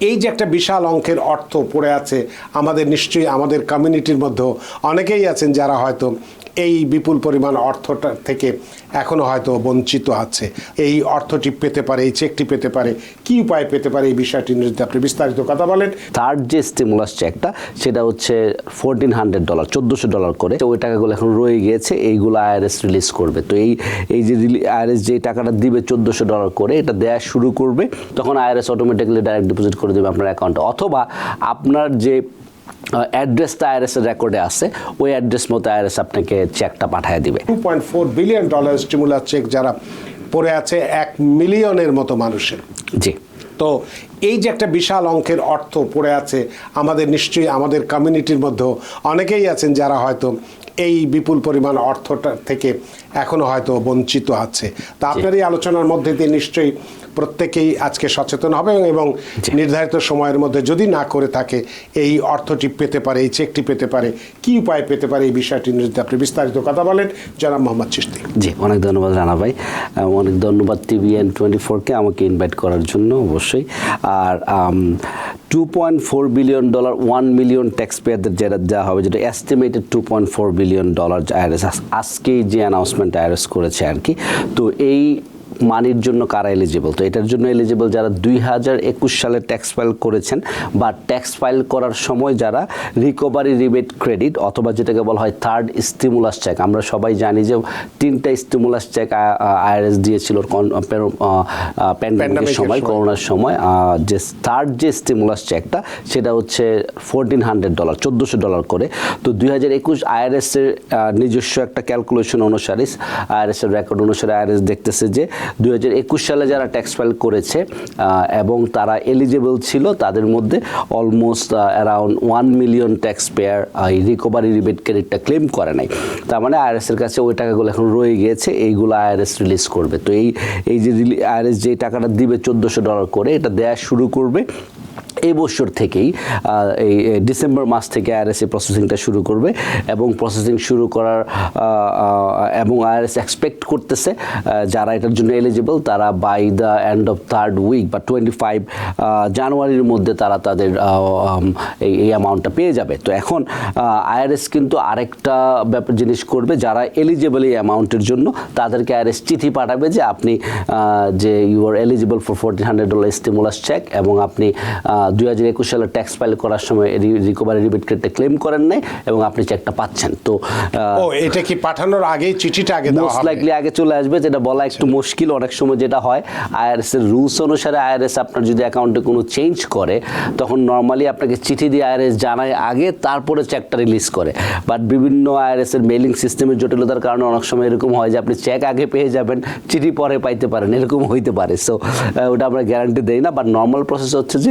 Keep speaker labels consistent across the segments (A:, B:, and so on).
A: এই যে একটা বিশাল অঙ্কের অর্থ পড়ে আছে আমাদের নিশ্চয়ই আমাদের কমিউনিটির মধ্যেও অনেকেই আছেন যারা হয়তো এই বিপুল পরিমাণ অর্থটা থেকে এখনও হয়তো বঞ্চিত আছে। এই অর্থটি পেতে পারে, এই চেকটি পেতে পারে, কি উপায় পেতে পারে এই বিষয়টি নিয়ে যদি আপনি বিস্তারিত কথা বলেন।
B: থার্ড যে স্টিমুলাস চেকটা সেটা হচ্ছে ফোরটিন হান্ড্রেড ডলার চোদ্দোশো ডলার করে। ওই টাকাগুলো এখন রয়ে গিয়েছে, এইগুলো আইআরএস রিলিজ করবে। তো এই এই যে আইআরএস যে টাকাটা দিবে চোদ্দোশো ডলার করে, এটা দেওয়া শুরু করবে। তখন আইআরএস অটোমেটিক্যালি ডাইরেক্ট ডিপোজিট করে দেবে আপনার অ্যাকাউন্টে অথবা আপনার যে অ্যাড্রেসটা আইআরএসের রেকর্ডে আছে। ওই অ্যাড্রেস মতো আইআরএস আপনাকে চেকটা পাঠিয়ে দিবে।
A: Two point four billion dollar stimulus check যারা পড়ে আছে এক মিলিয়নের মতো মানুষের।
B: জি।
A: তো এই যে একটা বিশাল অঙ্কের অর্থ পড়ে আছে আমাদের নিশ্চয়ই আমাদের কমিউনিটির মধ্যেও অনেকেই আছেন যারা হয়তো এই বিপুল পরিমাণ অর্থটা থেকে এখনও হয়তো বঞ্চিত আছে। তা আপনার এই আলোচনার মধ্যে দিয়ে নিশ্চয়ই প্রত্যেকেই আজকে সচেতন হবে এবং নির্ধারিত সময়ের মধ্যে যদি না করে থাকে এই অর্থটি পেতে পারে এই চেকটি পেতে পারে কি উপায় পেতে পারে এই বিষয়টি নিয়ে যদি আপনি বিস্তারিত কথা বলেন। জনাব মোহাম্মদ চিস্তি
B: জি অনেক ধন্যবাদ রানা ভাই অনেক ধন্যবাদ টিভিএন টোয়েন্টি ফোরকে আমাকে ইনভাইট করার জন্য অবশ্যই। আর two point four billion dollar one million tax পেয়ারদের যেটা দেওয়া হবে, যেটা estimated two point four billion dollar IRS আজকেই যে অ্যানাউন্সমেন্ট আইআরএস করেছে আর কি, তো এই মানির জন্য কারা এলিজিবল তো এটার জন্য এলিজিবল যারা দুই হাজার একুশ সালে ট্যাক্স ফাইল করেছেন বা ট্যাক্স ফাইল করার সময় যারা রিকভারি রিবেট ক্রেডিট অথবা যেটাকে বলা হয় থার্ড স্টিমুলাস চেক আমরা সবাই জানি যে তিনটা স্টিমুলাস চেক আইআরএস দিয়েছিল প্যান্ডামিকের সময়। করোনার সময় যে থার্ড যে স্টিমুলাস চেকটা সেটা হচ্ছে ফোরটিন হান্ড্রেড ডলার চোদ্দোশো ডলার করে তো দুই হাজার একুশ আইআরএসের নিজস্ব একটা ক্যালকুলেশন অনুসারে আইআরএসের রেকর্ড অনুসারে আইআরএস দেখতেছে যে দুই হাজার একুশ সালে যারা ট্যাক্স ফাইল করেছে এবং তারা এলিজিবল ছিল, তাদের মধ্যে almost around one million tax payer এই রিকভারি রিবেট ক্রেডিটটা ক্লেম করে নাই। তার মানে আইআরএসের কাছে ওই টাকাগুলো এখন রয়ে গিয়েছে এইগুলো আইআরএস রিলিজ করবে। তো এই এই যে আইআরএস যে টাকাটা দিবে চোদ্দোশো ডলার করে, এটা দেওয়া শুরু করবে। এই বছর থেকেই এই ডিসেম্বর মাস থেকে আইআরএস প্রসেসিংটা শুরু করবে এবং প্রসেসিং শুরু করার এবং আইআরএস এক্সপেক্ট করতেছে যারা এটার জন্য এলিজিবল তারা by the end of third week বা টোয়েন্টি ফাইভ জানুয়ারির মধ্যে তারা তাদের এই এই অ্যামাউন্টটা পেয়ে যাবে। তো এখন আইআরএস কিন্তু আরেকটা ব্যাপার জিনিস করবে, যারা এলিজিবল এই অ্যামাউন্টের জন্য, তাদেরকে আইআরএস চিঠি পাঠাবে যে আপনি যে you are eligible for fourteen hundred dollar stimulus check এবং আপনি দুই হাজার একুশ সালে ট্যাক্স ফাইল করার সময় রিকভারি রিবেট ক্রেডিটটা ক্লেম করেন নাই এবং আপনি চেকটা পাচ্ছেন। তো
A: ও এটা কি পাঠানোর আগেই চিঠিটা আগে
B: মোস্ট লাইকলি আগে চলে আসবে যেটা বলা একটু মুশকিল অনেক সময় যেটা হয় আইআরএস এর রুলস অনুসারে আইআরএস আপনার যদি অ্যাকাউন্টে কোনো চেঞ্জ করে তখন নর্মালি আপনাকে চিঠি দিয়ে আইআরএস জানায় আগে তারপরে চেকটা রিলিজ করে। বাট বিভিন্ন আইআরএস এর মেলিং সিস্টেমের জটিলতার কারণে অনেক সময় এরকম হয় যে আপনি চেক আগে পেয়ে যাবেন চিঠি পরে পাইতে পারেন এরকম হইতে পারে। সো ওটা আমরা গ্যারান্টি দেই না বাট নর্মাল প্রসেস হচ্ছে যে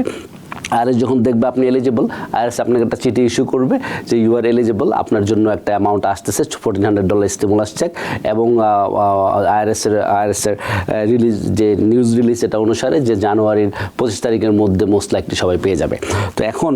B: আইআরএস যখন দেখবে আপনি এলিজিবল আইআরএস আপনাকে একটা চিঠি ইস্যু করবে যে ইউ আর এলিজিবল আপনার জন্য একটা অ্যামাউন্ট আসতেছে fourteen hundred dollar stimulus check এবং আইআরএস এর আইআরএস এর রিলিজ যে নিউজ রিলিজ এটা অনুসারে যে জানুয়ারির পঁচিশ তারিখের মধ্যে মোস্ট লাইকলি সবাই পেয়ে যাবে। তো এখন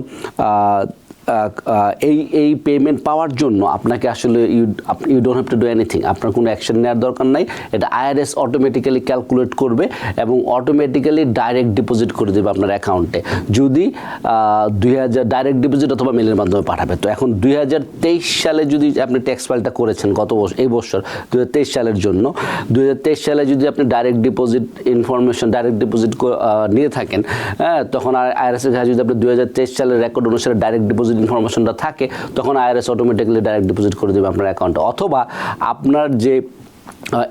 B: এই এই পেমেন্ট পাওয়ার জন্য আপনাকে আসলে you you don't have to do anything আপনার কোনো অ্যাকশন নেওয়ার দরকার নাই। এটা আইআরএস অটোমেটিক্যালি ক্যালকুলেট করবে এবং অটোমেটিক্যালি ডাইরেক্ট ডিপোজিট করে দেবে আপনার অ্যাকাউন্টে যদি দুই হাজার ডাইরেক্ট ডিপোজিট অথবা মেলের মাধ্যমে পাঠাবে। তো এখন দুই হাজার তেইশ সালে যদি আপনি ট্যাক্স ফাইলটা করেছেন গত বছর এই বছর দু তেইশ সালের জন্য দু তেইশ সালে যদি আপনি direct deposit information direct deposit নিয়ে থাকেন হ্যাঁ তখন আইআরএস এর কাছে যদি আপনি দু হাজার তেইশ সালের রেকর্ড অনুসারে ডাইরেক্ট ডিপোজিট ইনফরমেশনটা থাকে তখন আইআরএস অটোমেটিক্যালি ডাইরেক্ট ডিপোজিট করে দেবে আপনার অ্যাকাউন্টে অথবা আপনার যে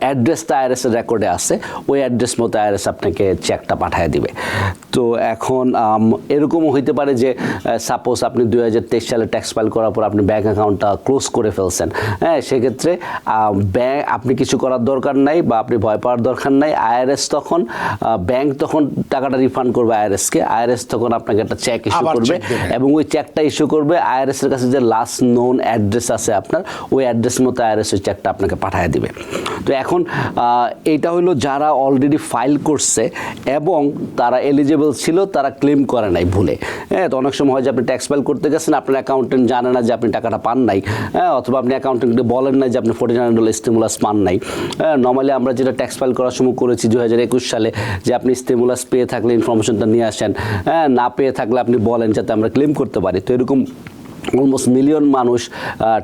B: অ্যাড্রেসটা আইআরএস এর রেকর্ডে আছে। ওই অ্যাড্রেস মতো আইআরএস আপনাকে চেকটা পাঠিয়ে দিবে। তো এখন এরকমও হইতে পারে যে সাপোজ আপনি দুই হাজার তেইশ সালে ট্যাক্স ফাইল করার পর আপনি ব্যাঙ্ক অ্যাকাউন্টটা ক্লোজ করে ফেলছেন। হ্যাঁ সেক্ষেত্রে ব্যাংক আপনি কিছু করার দরকার নাই বা আপনি ভয় পাওয়ার দরকার নাই। আইআরএস তখন ব্যাংক তখন টাকাটা রিফান্ড করবে আইআরএসকে আইআরএস তখন আপনাকে একটা চেক ইস্যু করবে এবং ওই চেকটা ইস্যু করবে আইআরএস এর কাছে যে লাস্ট নোন অ্যাড্রেস আছে আপনার ওই অ্যাড্রেস মতো আইআরএস ওই চেকটা আপনাকে পাঠিয়ে দিবে। তো এখন এইটা হলো যারা অলরেডি ফাইল করছে এবং তারা এলিজিবল ছিল, তারা ক্লেম করে নাই ভুলে। হ্যাঁ তো অনেক সময় হয় যে আপনি ট্যাক্স ফাইল করতে গেছেন, আপনার অ্যাকাউন্টেন্ট জানে না যে আপনি টাকাটা পান নাই। হ্যাঁ অথবা আপনি অ্যাকাউন্টেন্টকে বলেন নাই যে আপনি ফোর্টিন হান্ড্রেড ডলার স্টিমুলাস পান নাই। হ্যাঁ নর্মালি আমরা যেটা ট্যাক্স ফাইল করার সময় করেছি দু হাজার একুশ সালে, যে আপনি স্টিমুলাস পেয়ে থাকলে ইনফরমেশনটা নিয়ে আসেন। হ্যাঁ না পেয়ে থাকলে আপনি বলেন যাতে আমরা ক্লেম করতে পারি। তো এরকম অলমোস্ট মিলিয়ন মানুষ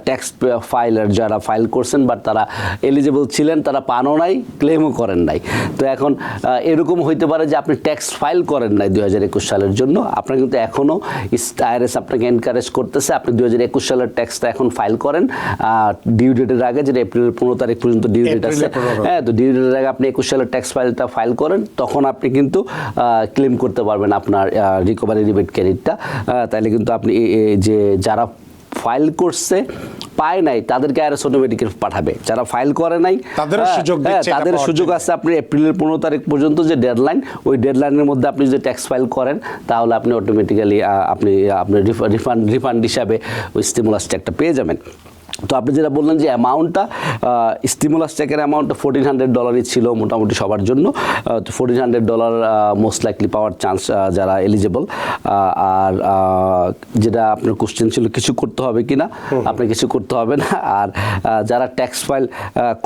B: ট্যাক্স ফাইলার যারা ফাইল করছেন বাট তারা এলিজিবল ছিলেন তারা পানও নাই ক্লেমও করেন নাই। তো এখন এরকম হইতে পারে যে আপনি ট্যাক্স ফাইল করেন নাই দুই হাজার একুশ সালের জন্য। আপনার কিন্তু এখনও আইআরএস আপনাকে এনকারেজ করতেছে আপনি দুই হাজার একুশ সালের ট্যাক্সটা এখন ফাইল করেন। ডিউ ডেটের আগে যেটা এপ্রিলের পনেরো তারিখ পর্যন্ত ডিউ ডেট আছে। হ্যাঁ তো ডিউ ডেটের আগে আপনি একুশ সালের ট্যাক্স ফাইলটা ফাইল করেন তখন আপনি কিন্তু ক্লেম করতে পারবেন আপনার রিকভারি রিবেট ক্রেডিটটা তাহলে কিন্তু আপনি যে যারা ফাইল করছে পায় নাই তাদেরকে আরএস অটোমেটিক পাঠাবে। যারা ফাইল করে নাই হ্যাঁ,
A: সুযোগ
B: হ্যাঁ,
A: দিচ্ছে
B: তাদের সুযোগ আছে আপনি এপ্রিলের পনেরো তারিখ পর্যন্ত যে ডেডলাইন ওই ডেডলাইনের মধ্যে আপনি যদি ট্যাক্স ফাইল করেন তাহলে আপনি অটোমেটিক্যালি আপনি আপনি রিফান্ড রিফান্ড হিসাবে ওই স্টিমুলাস চেকটা পেয়ে যাবেন। তো আপনি যেটা বললেন যে অ্যামাউন্টটা স্টিমুলাস চেকের অ্যামাউন্টটা ফোরটিন হান্ড্রেড ডলারই ছিল মোটামুটি সবার জন্য। তো fourteen hundred dollar most likely পাওয়ার চান্স যারা এলিজেবল আর যেটা আপনার কোশ্চেন ছিল কিছু করতে হবে কি না আপনার কিছু করতে হবে না। আর যারা ট্যাক্স ফাইল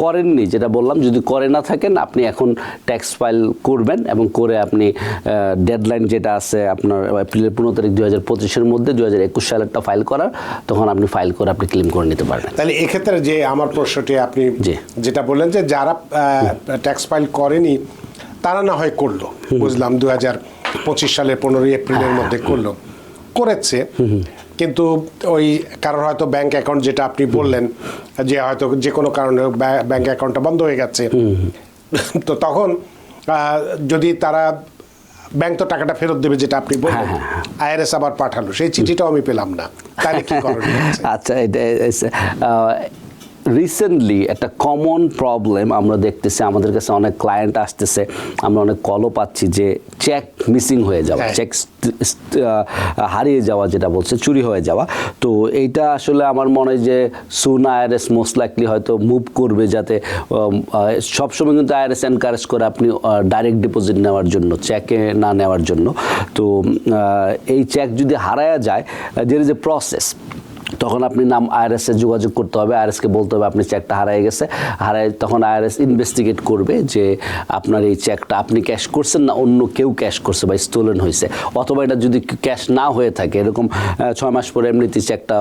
B: করেননি যেটা বললাম যদি করে না থাকেন আপনি এখন ট্যাক্স ফাইল করবেন এবং করে আপনি ডেডলাইন যেটা আছে আপনার এপ্রিলের পনেরো তারিখ দু হাজার পঁচিশের মধ্যে দু হাজার একুশ সালেরটা ফাইল করার তখন আপনি ফাইল করে আপনি ক্লেম করে নিতে পারবেন
A: তাহলে এক্ষেত্রে যে আমার প্রশ্নটি আপনি। যেটা বললেন যে যারা ট্যাক্স ফাইল করেনি তারা না হয় করল। বুঝলাম দু হাজার পঁচিশ সালের পনেরোই এপ্রিলের মধ্যে করল। করেছে কিন্তু ওই কারোর হয়তো ব্যাংক অ্যাকাউন্ট যেটা আপনি বললেন যে হয়তো যে কোনো কারণে ব্যাংক অ্যাকাউন্টটা বন্ধ হয়ে গেছে। তো তখন যদি তারা ব্যাংক তো টাকাটা ফেরত দেবে যেটা আপনি বললেন। আইআরএস আবার পাঠালো। সেই চিঠিটাও আমি পেলাম না। তাহলে কি করণীয়?
B: আচ্ছা রিসেন্টলি একটা কমন প্রবলেম আমরা দেখতেছি আমাদের কাছে অনেক ক্লায়েন্ট আসতেছে আমরা অনেক কলও পাচ্ছি যে চেক মিসিং হয়ে যাওয়া
A: হ্যাঁ।
B: চেক হারিয়ে যাওয়া যেটা বলছে চুরি হয়ে যাওয়া। তো এইটা আসলে আমার মনে হয় যে সুন আইআরএস মোস্ট লাইকলি হয়তো মুভ করবে যাতে সবসময় কিন্তু আইআরএস এনকারেজ করে আপনি ডাইরেক্ট ডিপোজিট নেওয়ার জন্য চেকে না নেওয়ার জন্য। তো এই চেক যদি হারায়া যায় দের ইজ এ প্রসেস তখন আপনি নাম আইআরএস যোগাযোগ করতে হবে আইআরএসকে বলতে হবে আপনি চেকটা হারায় গেছে। হারায় তখন আইআরএস ইনভেস্টিগেট করবে যে আপনার এই চেকটা আপনি ক্যাশ করছেন না অন্য কেউ ক্যাশ করছে বা স্টোলেন হয়েছে। অথবা এটা যদি ক্যাশ না হয়ে থাকে এরকম ছয় মাস পরে এমনিতেই চেকটা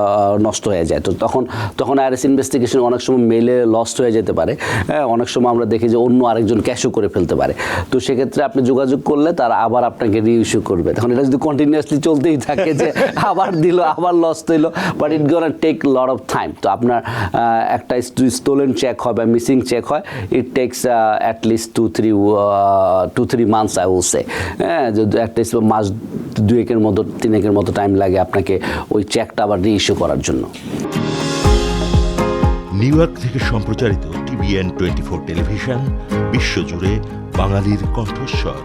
B: নষ্ট হয়ে যায়। তো তখন তখন আইআরএস ইনভেস্টিগেশন অনেক সময় মেলে লস্ট হয়ে যেতে পারে। হ্যাঁ, অনেক সময় আমরা দেখি যে অন্য আরেকজন ক্যাশও করে ফেলতে পারে। তো সেক্ষেত্রে আপনি যোগাযোগ করলে তারা আবার আপনাকে রিইস্যু করবে। তখন এটা যদি কন্টিনিউয়াসলি চলতেই থাকে যে আবার দিল আবার লস হইল but it gonna take lot of time তো আপনার একটা স্টোলেন চেক হয় বা মিসিং চেক হয় it takes at least two three two three months I will say হ্যাঁ একটা মাস দুয়েকের মতো, তিনেকের মতো টাইম লাগে আপনাকে ওই চেকটা আবার রিইস্যু করার জন্য।
C: নিউ ইয়র্ক থেকে সম্প্রচারিত টিভিএন টোয়েন্টি ফোর টেলিভিশন বিশ্বজুড়ে বাঙালির কণ্ঠস্বর।